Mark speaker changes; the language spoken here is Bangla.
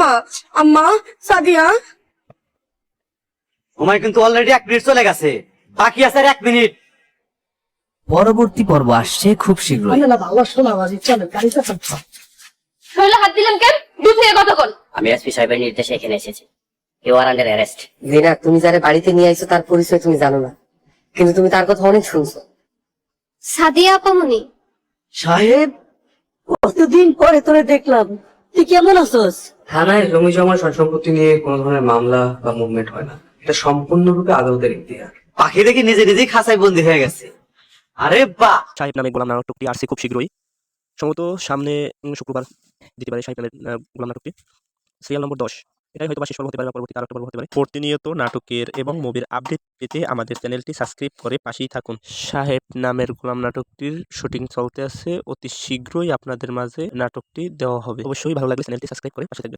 Speaker 1: মা আম্মা সাদিয়া।
Speaker 2: তোমার কিন্তু অলরেডি এক মিনিট চলে গেছে। বাকি আছে আর এক মিনিট
Speaker 3: পরবর্তী পর্ব আসছে খুব শীঘ্রই।
Speaker 4: শরীরে হাত দিলেন কেন? দূর থেকে কতক্ষণ
Speaker 5: আমি এসপি সাহেবের নির্দেশে এখানে এসেছি। ইউ আর আন্ডার অ্যারেস্ট
Speaker 6: জিনা তুমি যারা বাড়িতে নিয়ে আইছো তার পরিচয় তুমি জানো না। কিন্তু তুমি তার কথা অনেক শুনছো।
Speaker 4: সাদিয়া আপামনি।
Speaker 1: সাহেব কতদিন পরে তোরে দেখলাম? তুই কেমন আছোস?
Speaker 7: থানায় জমি জমা সম্পত্তি নিয়ে কোনো ধরনের মামলা বা মুভমেন্ট হয় না। এটা সম্পূর্ণরূপে আদালতের ইতিহাস
Speaker 2: পাখি দেখি নিজে নিজেই খাঁচায় বন্দি হয়ে গেছে। আরে বাহ!
Speaker 8: সাহেব নামে গোলাম নাটকটি আসছে খুব শীঘ্রই। সম্ভবত সামনে শুক্রবার দিতে পারে সাহেব নামের গোলাম নাটকটি। সিরিয়াল নম্বর দশ। এটাই হয়তো বা শেষ পর্ব হতে পারে বা পরবর্তী আরও একটা পর্ব হতে পারে। প্রতিনিয়ত নাটকের এবং মুভির আপডেট পেতে আমাদের চ্যানেলটি সাবস্ক্রাইব করে পাশেই থাকুন। সাহেব নামের গোলাম নাটকটির শুটিং চলতে আছে। অতি শীঘ্রই আপনাদের মাঝে নাটকটি দেওয়া হবে। অবশ্যই ভালো লাগলে চ্যানেলটি সাবস্ক্রাইব করে পাশে থাকবেন।